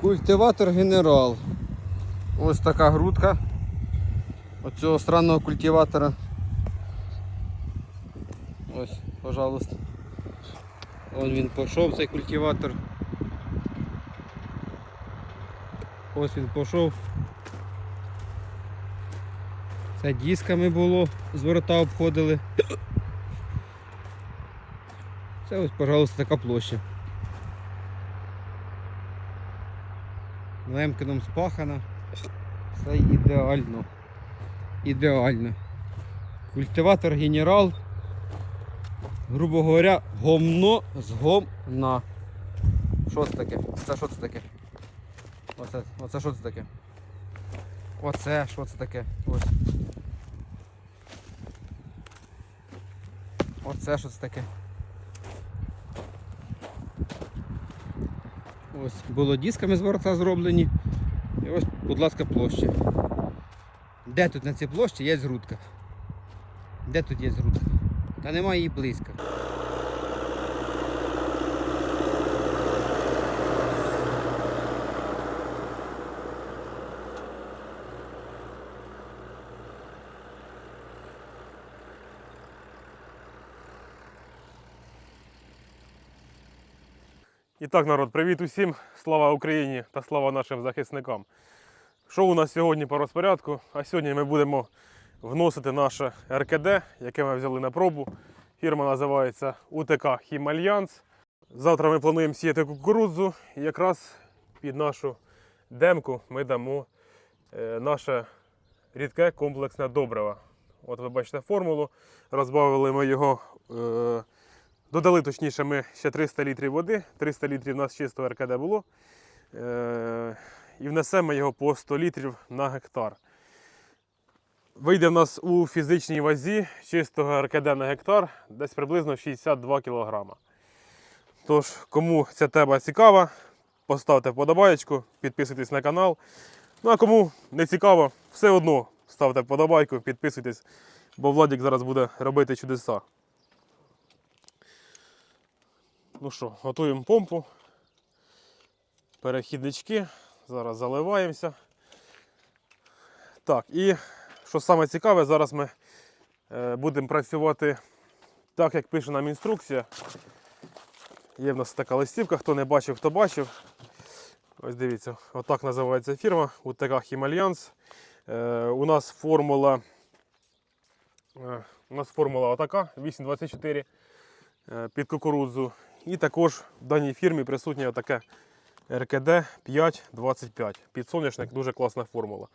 Культиватор генерал. Ось така грудка оцього странного культиватора. Ось, пожалуйста. Вон він пішов, цей культиватор. Ось він пішов. Це дисками було, з ворота обходили. Це ось, пожалуйста, така площа. Лемкином спахана. Все ідеально. Ідеально. Культиватор генерал. Грубо говоря, гомно з гомна. Що це таке? Це що це таке? Оце, оце що це таке? Оце, що це таке? Ось. Оце що це таке? Ось було дисками з ворота зроблені. І ось, будь ласка, площа. Де тут на цій площі є зрудка? Де тут є зрудка? Та немає її близько. І так, народ, привіт усім! Слава Україні та слава нашим захисникам. Що у нас сьогодні по розпорядку? А сьогодні ми будемо вносити наше РКД, яке ми взяли на пробу. Фірма називається УТК Хімальянс. Завтра ми плануємо сіяти кукурудзу. І якраз під нашу демку ми дамо е, наше рідке комплексне добриво. От ви бачите формулу. Розбавили ми його. Е, Додали точніше ми ще 300 літрів води, 300 літрів у нас чистого РКД було. Е- і внесемо його по 100 літрів на гектар. Вийде в нас у фізичній вазі чистого РКД на гектар десь приблизно 62 кг. Тож, кому ця тема цікава, поставте вподобаєчку, підписуйтесь на канал. Ну а кому не цікаво, все одно ставте вподобайку, підписуйтесь, бо Владик зараз буде робити чудеса. Ну що, готуємо помпу. Перехіднички. Зараз заливаємося. Так, і що саме цікаве, зараз ми е, будемо працювати так, як пише нам інструкція. Є в нас така листівка, хто не бачив, хто бачив. Ось дивіться, отак називається фірма УТК Хімальянс. Е, у нас формула. е, у нас формула отака 824 е, під кукурудзу. І також в даній фірмі присутнє таке РКД 525. Підсоняшник дуже класна формула.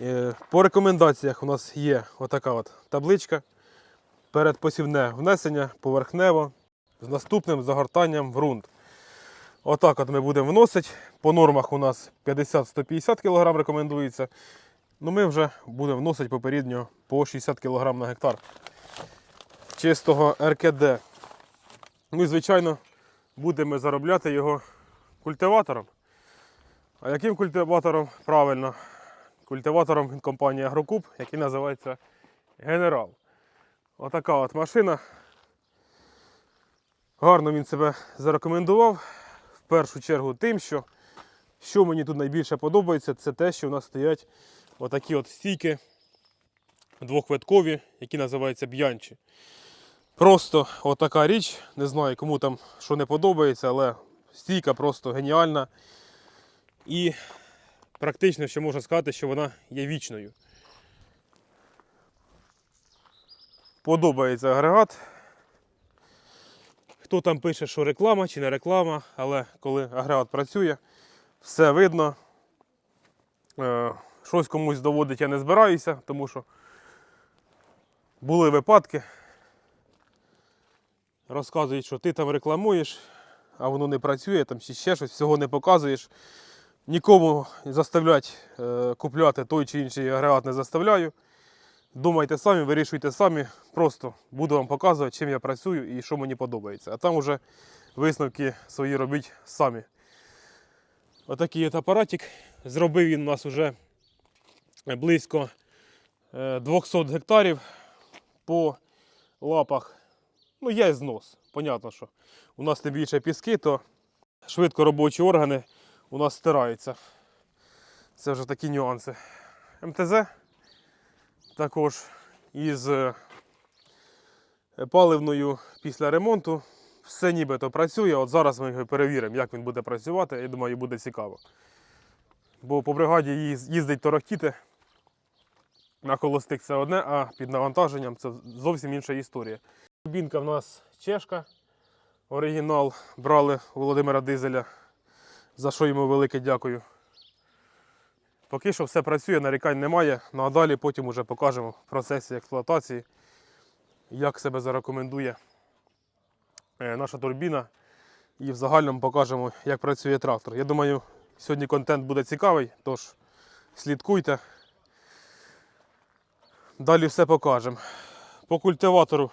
Е, По рекомендаціях у нас є отака от табличка. Передпосівне внесення поверхнево з наступним загортанням в ґрунт. Отак от ми будемо вносити. По нормах у нас 50-150 кг рекомендується. Ну Ми вже будемо вносити попередньо по 60 кг на гектар чистого РКД. І, звичайно, будемо заробляти його культиватором. А яким культиватором? Правильно, культиватором компанії Агрокуб, який називається Генерал. Отака от машина. Гарно він себе зарекомендував. В першу чергу тим, що, що мені тут найбільше подобається, це те, що в нас стоять отакі от стійки двохвиткові, які називаються б'янчі. Просто отака річ. Не знаю, кому там що не подобається, але стійка просто геніальна. І практично ще можна сказати, що вона є вічною. Подобається агрегат. Хто там пише, що реклама чи не реклама, але коли агрегат працює, все видно. Е, Щось комусь доводить я не збираюся, тому що були випадки, розказують, що ти там рекламуєш, а воно не працює, там ще щось, всього не показуєш. Нікому заставлять е, купляти той чи інший агрегат не заставляю. Думайте самі, вирішуйте самі. Просто буду вам показувати, чим я працюю і що мені подобається. А там вже висновки свої робіть самі. Отакий от апаратик. Зробив він у нас вже близько е, 200 гектарів по лапах. Ну, є знос. Понятно, що у нас тим більше піски, то швидко робочі органи у нас стирається. Це вже такі нюанси. МТЗ також із е, паливною після ремонту. Все нібито працює. От зараз ми його перевіримо, як він буде працювати. Я думаю, буде цікаво. Бо по бригаді їздить торохтіти. На холостик це одне, а під навантаженням це зовсім інша історія. Турбінка в нас чешка. Оригінал брали у Володимира Дизеля, за що йому велике дякую. Поки що все працює, нарікань немає. Ну а далі потім уже покажемо в процесі експлуатації, як себе зарекомендує е, наша турбіна. І в загальному покажемо, як працює трактор. Я думаю, сьогодні контент буде цікавий, тож слідкуйте. Далі все покажемо. По культиватору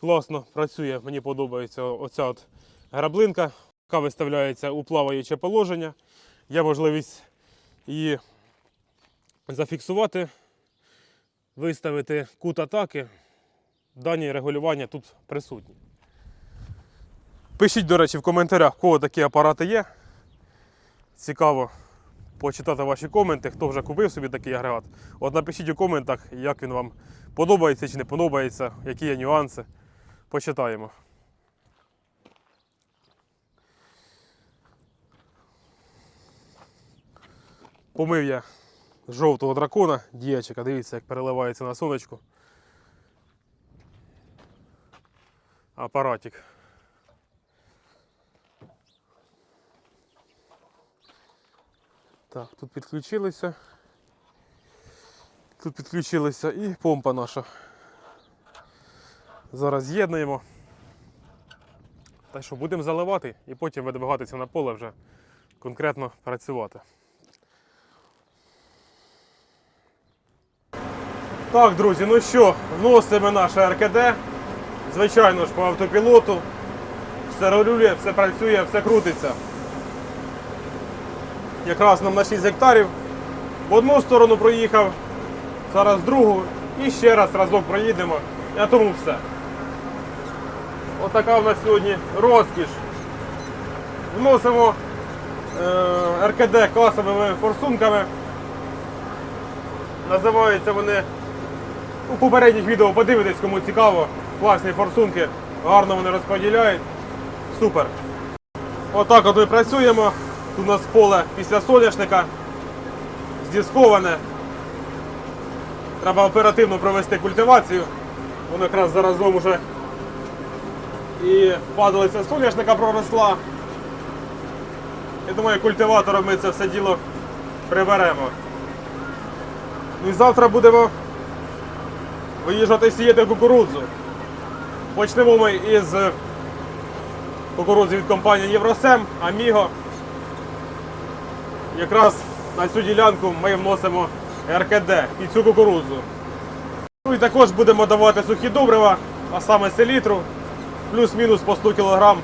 класно працює, мені подобається оця от граблинка, яка виставляється у плаваюче положення. Є можливість її зафіксувати, виставити кут атаки. Дані регулювання тут присутні. Пишіть, до речі, в коментарях, у кого такі апарати є. Цікаво почитати ваші коменти, хто вже купив собі такий агрегат. От напишіть у коментах, як він вам подобається чи не подобається, які є нюанси. Почитаємо. Помив я жовтого дракона, діячика. Дивіться, як переливається на сонечку. Апаратик. Так, тут підключилися. Тут підключилися і помпа наша. Зараз з'єднуємо. Та що, будемо заливати і потім видвигатися на поле вже конкретно працювати. Так, друзі, ну що, вносимо наше РКД. Звичайно ж по автопілоту. Все рулює, все працює, все крутиться. Якраз нам на 6 гектарів. В одну сторону проїхав, зараз в другу і ще раз разок проїдемо. На тому все. Отака в нас сьогодні розкіш. Вносимо е, РКД класовими форсунками. Називаються вони у попередніх відео подивитесь, кому цікаво. Класні форсунки, гарно вони розподіляють. Супер. Отак от ми працюємо. Тут у нас поле після соняшника. Здісковане. Треба оперативно провести культивацію. Воно якраз заразом уже і падалиця соняшника проросла. Я думаю, культиватором ми це все діло приберемо. Ну і завтра будемо виїжджати сіяти кукурудзу. Почнемо ми із кукурудзи від компанії Євросем, Аміго. Якраз на цю ділянку ми вносимо РКД і цю кукурудзу. Ну і також будемо давати сухі добрива, а саме селітру, плюс-мінус по 100 кг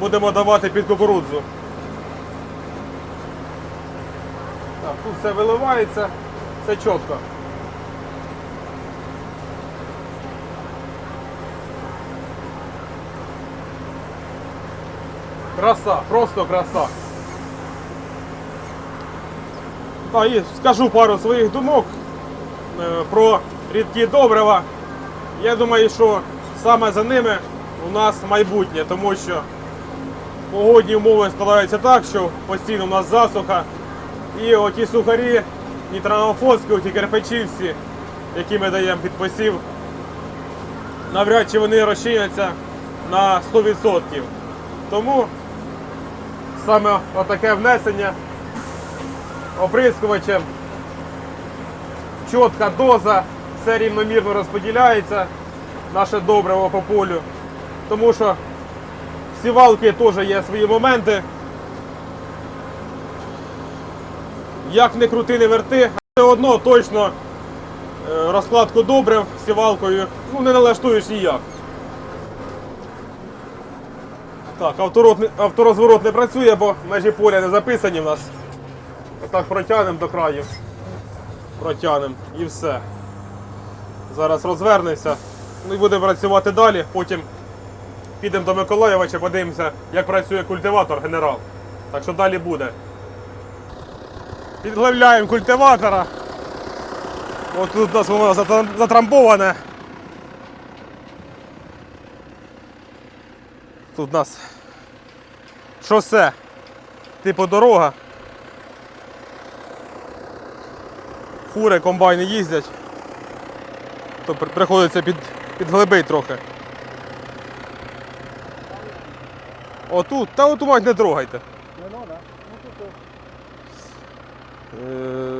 будемо давати під кукурудзу. Так, тут все виливається, все чітко. Краса, просто краса. Та і скажу пару своїх думок е, про рідкі добрива. Я думаю, що саме за ними у нас майбутнє, тому що погодні умови складаються так, що постійно у нас засуха. І оті сухарі, нітронофоски, оті кирпичі всі, які ми даємо під посів, навряд чи вони розчиняться на 100%. Тому саме отаке внесення оприскувачем, чітка доза, все рівномірно розподіляється, наше добриво по полю. Тому що сівалки теж є свої моменти. Як не крути, не верти, все одно точно е, розкладку добрив сівалкою ну, не налаштуєш ніяк. Так, авторозворот не працює, бо межі поля не записані в нас. Отак протягнемо до краю. Протягнемо і все. Зараз розвернемося. Ну і будемо працювати далі. Потім підемо до Миколаєва чи подивимося, як працює культиватор генерал. Так що далі буде. Підглавляємо культиватора. От тут у нас воно затрамбоване. Тут у нас шосе, типу дорога. Фури, комбайни їздять. То приходиться під, підглибить трохи. Отут, та оту мать не трогайте. Ну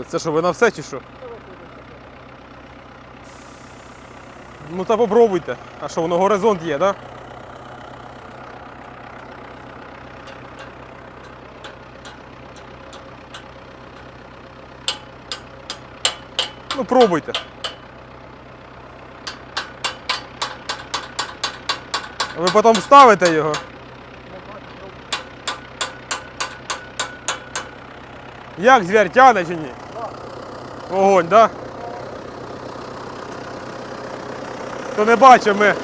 Е, Це що, ви на все чи що? Ну та попробуйте. А що, воно горизонт є, так? Да? Ну пробуйте. Ви потім вставите його. Як звір тяне чи ні? Вогонь, так? Да? Хто не бачив, ми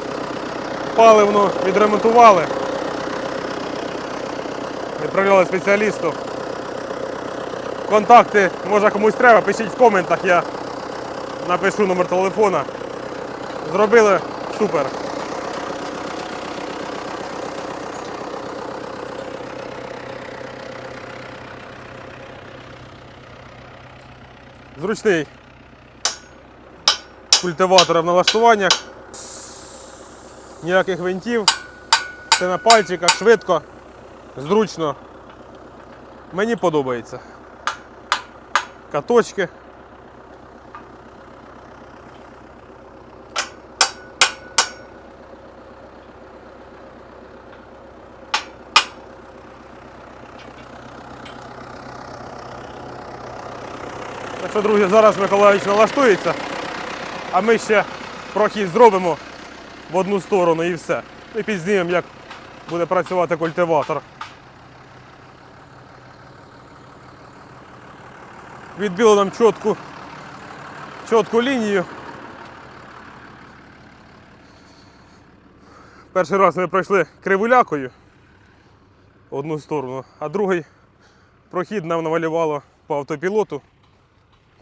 паливну відремонтували. Відправляли спеціалісту. Контакти, може комусь треба, пишіть в коментах, я напишу номер телефона. Зробили супер. Зручний культиватор в налаштуваннях. Ніяких винтів. Все на пальчиках, швидко, зручно. Мені подобається. Каточки. Що, друзі, зараз Миколаївич налаштується, а ми ще прохід зробимо в одну сторону і все. І підзнімемо, як буде працювати культиватор. Відбило нам чітку, чітку лінію. Перший раз ми пройшли кривулякою одну сторону, а другий прохід нам намалювало по автопілоту.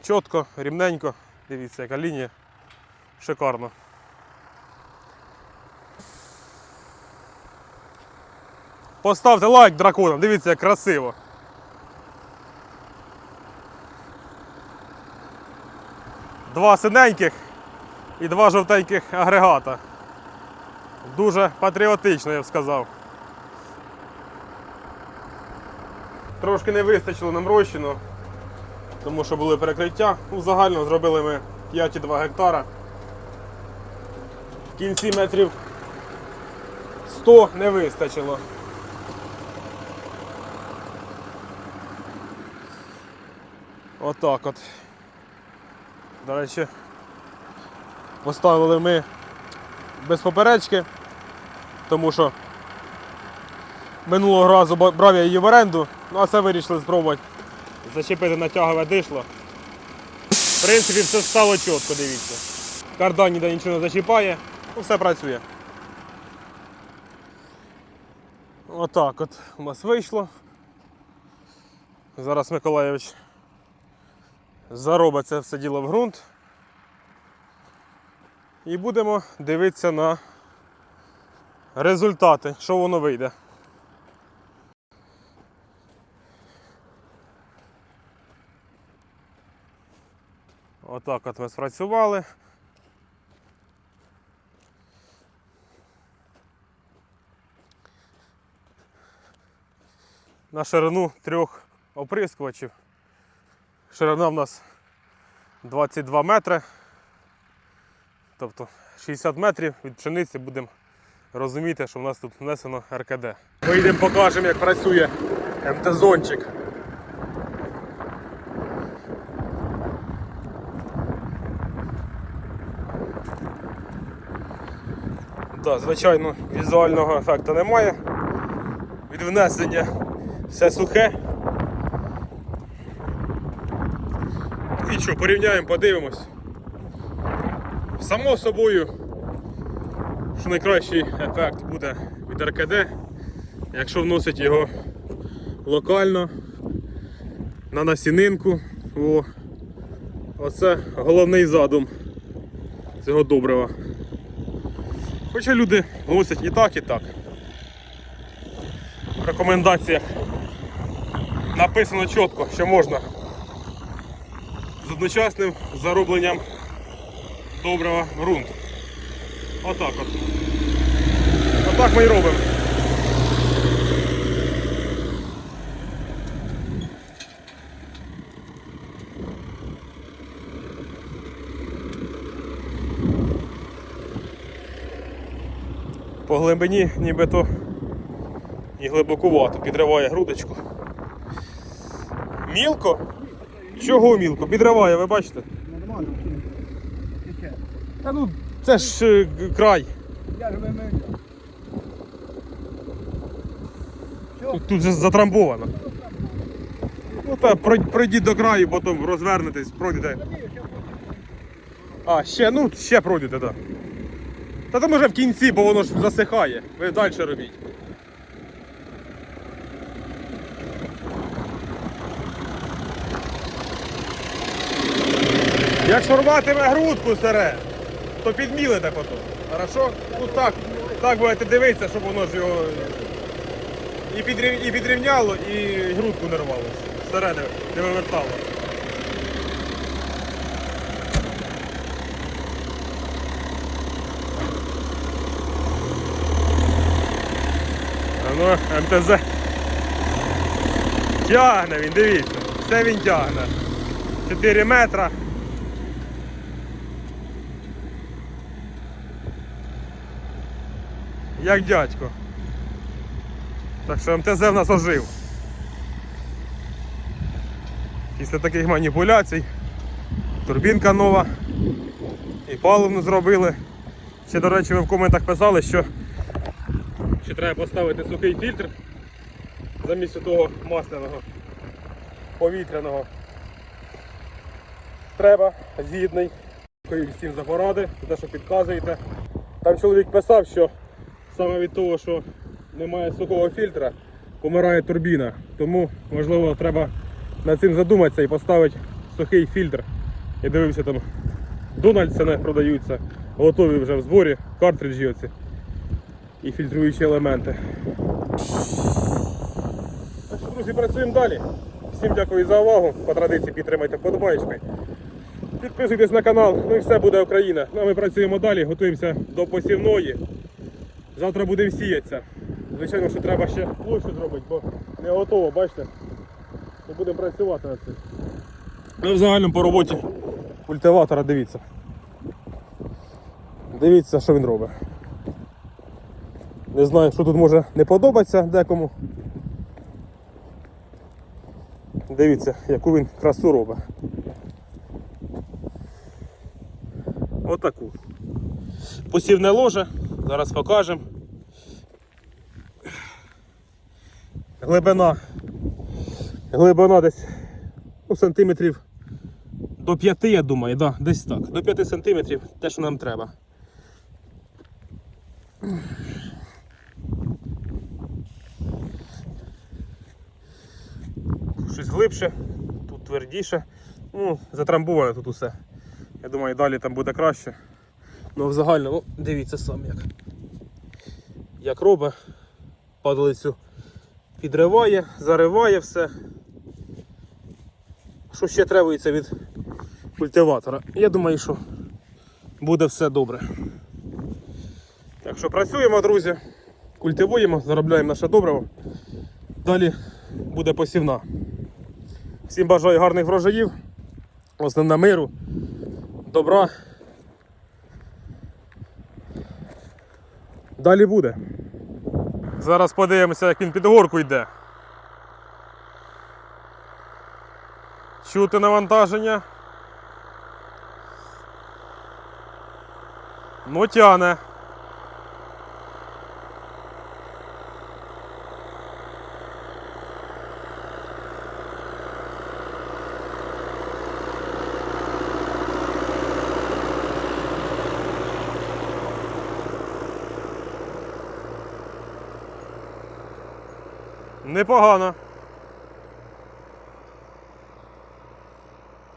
Чітко, рівненько. Дивіться, яка лінія. Шикарно. Поставте лайк драконам, дивіться, як красиво. Два синеньких і два жовтеньких агрегата. Дуже патріотично, я б сказав. Трошки не вистачило нам розчину, тому що були перекриття. Ну, загально зробили ми 5,2 гектара. В кінці метрів 100 не вистачило. Отак от. До речі, поставили ми без поперечки, тому що минулого разу брав я її в оренду, ну а це вирішили спробувати зачепити натягове дишло. В принципі, все стало чітко, дивіться. Кардан ніде нічого не зачіпає, ну все працює. Отак от у нас вийшло. Зараз Миколаєвич заробить це все діло в ґрунт. І будемо дивитися на результати, що воно вийде. Отак от ми спрацювали. На ширину трьох оприскувачів. Ширина в нас 22 метри. Тобто 60 метрів від пшениці будемо розуміти, що в нас тут внесено РКД. Вийдемо, покажемо, як працює МТ-зончик. Да, звичайно, візуального ефекту немає. Від внесення все сухе. І що, порівняємо, подивимось. Само собою, що найкращий ефект буде від РКД, якщо вносить його локально, на насінинку. О, оце головний задум цього добрива. Хоча люди вносять і так, і так. В рекомендаціях написано чітко, що можна з одночасним заробленням доброго ґрунту. Отак от. Отак ми і робимо. Глибині нібито і глибокувато, підриває грудочку. Мілко? Чого мілко? Підриває, ви бачите? Нормально. Та ну це ж е, край. Я ж. Тут, тут же затрамбовано. Ну та прой- пройдіть до краю, потім розвернетесь, пройдете. А, ще, ну ще пройдете, так. Да. Та там уже в кінці, бо воно ж засихає. Ви далі робіть. Якщо рватиме грудку сере, то підмілите потім. Хорошо? Ну так, так будете дивитися, щоб воно ж його і, підрівняло, і грудку не рвало. Старе не, не вивертало. Ну, МТЗ. Тягне він, дивіться. Все він тягне. 4 метра. Як дядько. Так що МТЗ в нас ожив. Після таких маніпуляцій турбінка нова і паливну зробили. Ще, до речі, ви в коментах писали, що, що треба поставити сухий фільтр замість того масляного повітряного. Треба, згідний. Дякую всім за поради, за те, що підказуєте. Там чоловік писав, що саме від того, що немає сухого фільтра, помирає турбіна. Тому, можливо, треба над цим задуматися і поставити сухий фільтр. Я дивився там Дональдсони продаються, готові вже в зборі, картриджі оці і фільтруючі елементи. Так що, друзі, працюємо далі. Всім дякую за увагу. По традиції підтримайте вподобайкою. Підписуйтесь на канал, ну і все буде Україна. Ну а ми працюємо далі, готуємося до посівної. Завтра будемо сіятися. Звичайно, що треба ще площу зробити, бо не готово, бачите. І будемо працювати над цим. Ну, в по роботі культиватора дивіться. Дивіться, що він робить. Не знаю, що тут може не подобатися декому. Дивіться, яку він красу робить. Отаку. Посівне ложе, зараз покажемо. Глибина. Глибина десь ну, сантиметрів до 5, я думаю, да, десь так. До 5 сантиметрів те, що нам треба. Щось глибше, тут твердіше. Ну, затрамбоване тут усе. Я думаю, далі там буде краще. Ну, в загальному, дивіться сам як. Як робить, падалицю підриває, зариває все. Що ще требується від культиватора? Я думаю, що буде все добре. Так що працюємо, друзі, культивуємо, заробляємо наше добриво. Далі буде посівна. Всім бажаю гарних врожаїв, основне миру, добра. Далі буде. Зараз подивимося, як він під горку йде. Чути навантаження. Ну тяне. Непогано.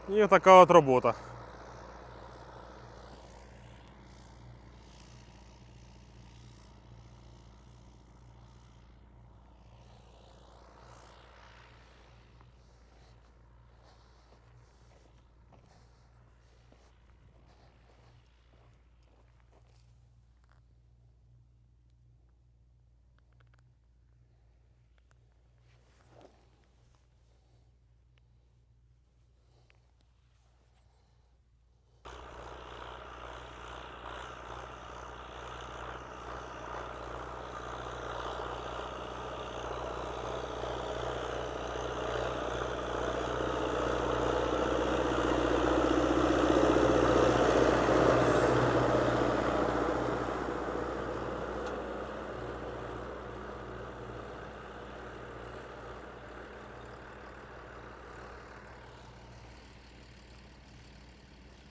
І така от робота.